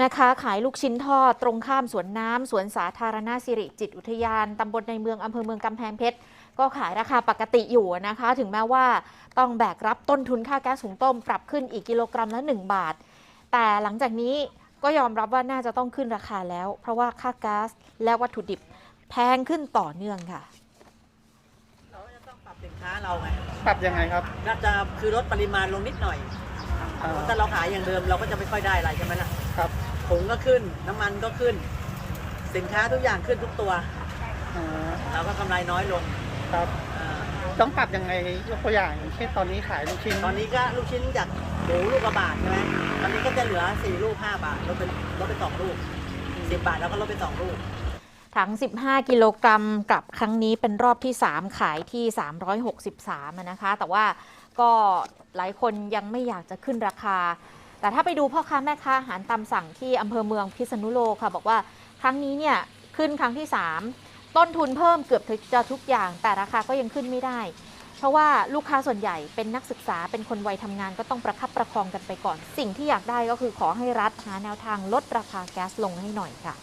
แม่ค้าขายลูกชิ้นทอดตรงข้ามสวนน้ำสวนสาธารณะสิริจิตอุทยานตำบลในเมืองอำเภอเมืองกำแพงเพชรก็ขายราคาปกติอยู่นะคะ ถึงแม้ว่าต้องแบกรับต้นทุนค่าแก๊สหุงต้มปรับขึ้นอีกกิโลกรัมละ 1 บาท แต่หลังจากนี้ก็ยอมรับว่าน่าจะต้องขึ้นราคาแล้ว เพราะว่าค่าแก๊สและวัตถุดิบแพงขึ้นต่อเนื่องค่ะเราก็จะต้องปรับสินค้าเราไงปรับยังไงครับ น่าจะคือลดปริมาณลงนิดหน่อยอ่าเพราะถ้าเราขายอย่างเดิมเราก็จะไม่ค่อยได้อะไรใช่ไหมล่ะครับ ผงก็ขึ้น น้ำมันก็ขึ้น สินค้าทุกอย่างขึ้นทุกตัวอ่าเราก็กำไรน้อยลงครับ อ่าต้องปรับยังไงยกตัวอย่างอย่างเช่นตอนนี้ขายลูกชิ้นตอนนี้ก็ลูกชิ้นจากหมูลูกละบาทใช่ไหมตอนนี้ก็จะเหลือ4ลูก5บาทลดเป็นลดไป2ลูก10บาทแล้วก็ลดไป2ลูกถัง15 กิโลกรัมกลับครั้งนี้เป็นรอบที่ 3 ขายที่ 363อะนะคะ แต่ว่าก็หลายคนยังไม่อยากจะขึ้นราคา แต่ถ้าไปดูพ่อค้าแม่ค้าอาหารตามสั่งที่อำเภอเมืองพิษณุโลกค่ะ บอกว่าครั้งนี้เนี่ยขึ้นครั้งที่ 3 ต้นทุนเพิ่มเกือบจะทุกอย่าง แต่ราคาก็ยังขึ้นไม่ได้ เพราะว่าลูกค้าส่วนใหญ่เป็นนักศึกษาเป็นคนวัยทำงานก็ต้องประคับประคองกันไปก่อน สิ่งที่อยากได้ก็คือขอให้รัฐหาแนวทางลดราคาแก๊สลงให้หน่อยค่ะ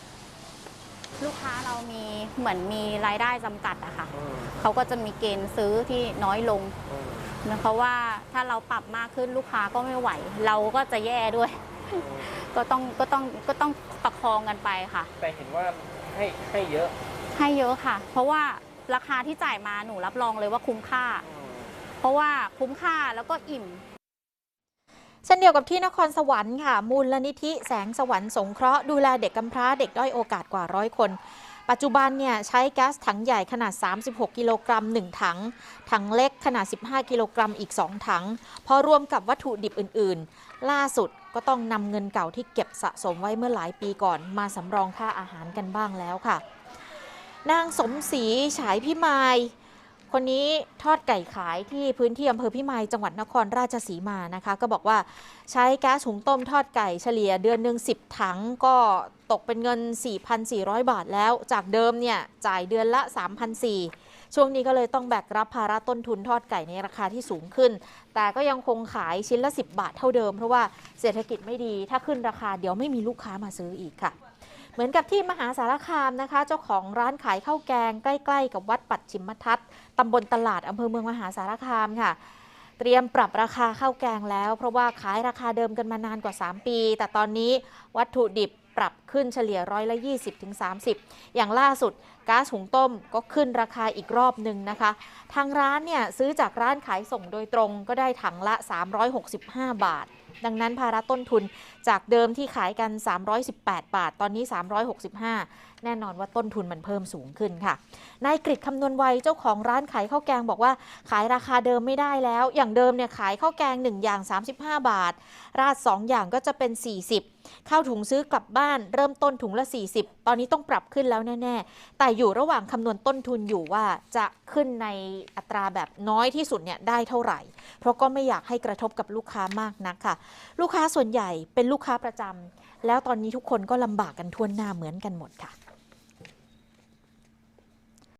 ลูกค้าเรามีเหมือนมีรายได้จำกัดอะค่ะเขาก็จะมีเกณฑ์ซื้อที่น้อยลง เพราะว่าถ้าเราปรับมากขึ้นลูกค้าก็ไม่ไหว เราก็จะแย่ด้วย ก็ต้องก็ต้องก็ต้องประคองกันไปค่ะ แต่เห็นว่าให้ให้เยอะ ให้เยอะค่ะ เพราะว่าราคาที่จ่ายมาหนูรับรองเลยว่าคุ้มค่า เพราะว่าคุ้มค่าแล้วก็อิ่มเช่นเดียวกับที่นครสวรรค์ค่ะ มูลนิธิแสงสวรรค์สงเคราะห์ดูแลเด็กกำพร้าเด็กด้อยโอกาสกว่าร้อยคน ปัจจุบันเนี่ยใช้แก๊สถังใหญ่ขนาด 36 กิโลกรัม 1 ถัง ถังเล็กขนาด 15 กิโลกรัมอีก 2 ถัง พอรวมกับวัตถุดิบอื่น ๆ ล่าสุดก็ต้องนำเงินเก่าที่เก็บสะสมไว้เมื่อหลายปีก่อน มาสำรองค่าอาหารกันบ้างแล้วค่ะ นางสมศรีฉายพิมาย คนนี้ทอดไก่ขายที่พื้นที่อำเภอพิมายจังหวัดนครราชสีมานะคะ ก็บอกว่าใช้แก๊สหุงต้มทอดไก่เฉลี่ยเดือนหนึ่ง10 ถังก็ตกเป็นเงิน 4,400 บาทแล้ว จากเดิมเนี่ยจ่ายเดือนละ 3,400 ช่วงนี้ก็เลยต้องแบกรับภาระต้นทุนทอดไก่ในราคาที่สูงขึ้น แต่ก็ยังคงขายชิ้นละ 10 บาทเท่าเดิม เพราะว่าเศรษฐกิจไม่ดีถ้าขึ้นราคาเดี๋ยวไม่มีลูกค้ามาซื้ออีกค่ะ เหมือนกับที่มหาสารคามนะคะ เจ้าของร้านขายข้าวแกงใกล้ๆ กับวัดปัดชิมทัศน์ตำบลตลาดอำเภอเมืองมหาสารคามค่ะ เตรียมปรับราคาข้าวแกงแล้ว เพราะว่าขายราคาเดิมกันมานานกว่า 3 ปี แต่ตอนนี้วัตถุดิบ ปรับขึ้นเฉลี่ยร้อยละ 20-30 อย่างล่าสุดก๊าซหุงต้มก็ขึ้นราคาอีกรอบหนึ่งนะคะ ทางร้านเนี่ยซื้อจากร้านขายส่งโดยตรงก็ได้ถังละ 365 บาท ดังนั้นภาระต้นทุนจากเดิมที่ขายกัน 318 บาท ตอนนี้ 365 แน่นอนว่าต้นทุนมันเพิ่มสูงขึ้นค่ะ นายกริดคำนวณไวเจ้าของร้านขายข้าวแกงบอกว่าขายราคาเดิมไม่ได้แล้ว อย่างเดิมเนี่ยขายข้าวแกง 1 อย่าง 35 บาท ราด 2 อย่างก็จะเป็น 40 ข้าวถุงซื้อกลับบ้านเริ่มต้นถุงละ 40 ตอนนี้ต้องปรับขึ้นแล้วแน่ ๆ แต่อยู่ระหว่างคำนวณต้นทุนอยู่ว่าจะขึ้นในอัตราแบบน้อยที่สุดเนี่ยได้เท่าไหร่ เพราะก็ไม่อยากให้กระทบกับลูกค้ามากนักค่ะ ลูกค้าส่วนใหญ่เป็นลูกค้าประจำแล้วตอนนี้ทุกคนก็ลำบากกันทั่วหน้าเหมือนกันหมดค่ะ